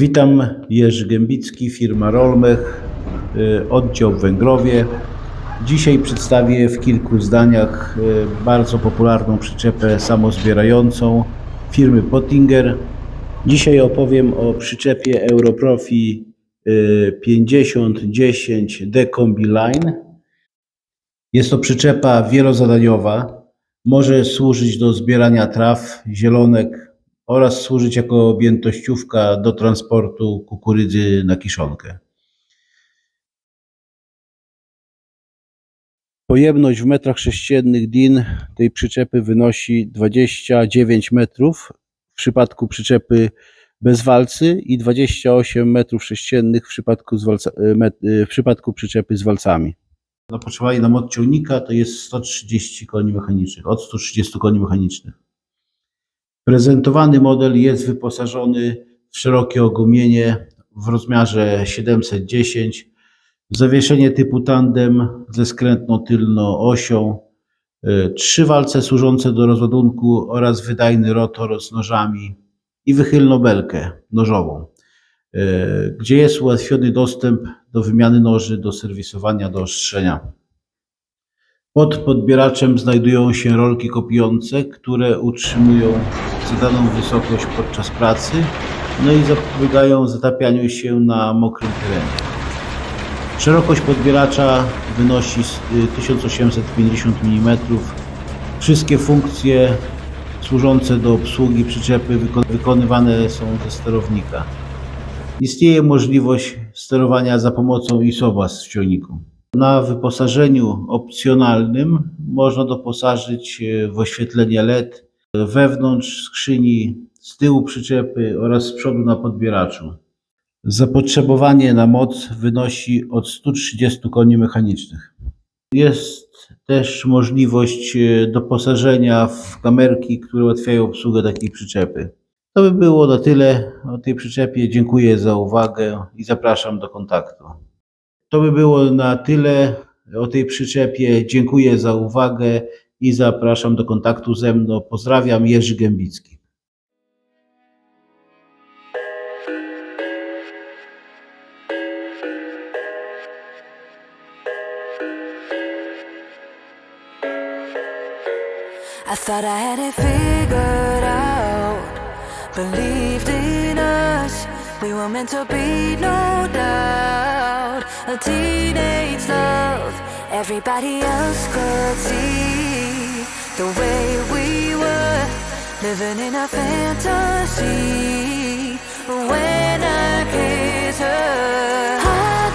Witam, Jerzy Gębicki, firma Rolmech, y, oddział Węgrowie. Dzisiaj przedstawię w kilku zdaniach y, bardzo popularną przyczepę samozbierającą firmy Pottinger. Dzisiaj opowiem o przyczepie Europrofi y, 5010 Decombi Line. Jest to przyczepa wielozadaniowa. Może służyć do zbierania traw, zielonek oraz służyć jako objętościówka do transportu kukurydzy na kiszonkę. Pojemność w metrach sześciennych DIN tej przyczepy wynosi 29 metrów w przypadku przyczepy bez walcy i 28 metrów sześciennych w przypadku, walca, e, e, w przypadku przyczepy z walcami. Zapotrzebowanie na moc ciągnika to jest 130 koni mechanicznych, od 130 koni mechanicznych. Prezentowany model jest wyposażony w szerokie ogumienie w rozmiarze 710, zawieszenie typu tandem ze skrętną tylną osią, y, trzy walce służące do rozładunku oraz wydajny rotor z nożami i wychylną belkę nożową, y, gdzie jest ułatwiony dostęp do wymiany noży, do serwisowania, do ostrzenia. Pod podbieraczem znajdują się rolki kopiujące, które utrzymują zadaną wysokość podczas pracy, no i zapobiegają zatapianiu się na mokrym terenie. Szerokość podbieracza wynosi y, 1850 mm. Wszystkie funkcje służące do obsługi przyczepy wyko- wykonywane są ze sterownika. Istnieje możliwość sterowania za pomocą ISOBAS w ciągniku. Na wyposażeniu opcjonalnym można doposażyć e, w oświetlenie LED wewnątrz skrzyni, z tyłu przyczepy oraz z przodu na podbieraczu. Zapotrzebowanie na moc wynosi od 130 koni mechanicznych. Jest też możliwość e, doposażenia w kamerki, które ułatwiają obsługę takiej przyczepy. To by było na tyle o tej przyczepie. Dziękuję za uwagę i zapraszam do kontaktu. To by było na tyle o tej przyczepie. Dziękuję za uwagę i zapraszam do kontaktu ze mną. Pozdrawiam, Jerzy Gębicki. I thought I had it figured out. Believed in us, we were meant to be, no doubt. a teenage love everybody else could see. The way we were living in a fantasy. When I kiss her, I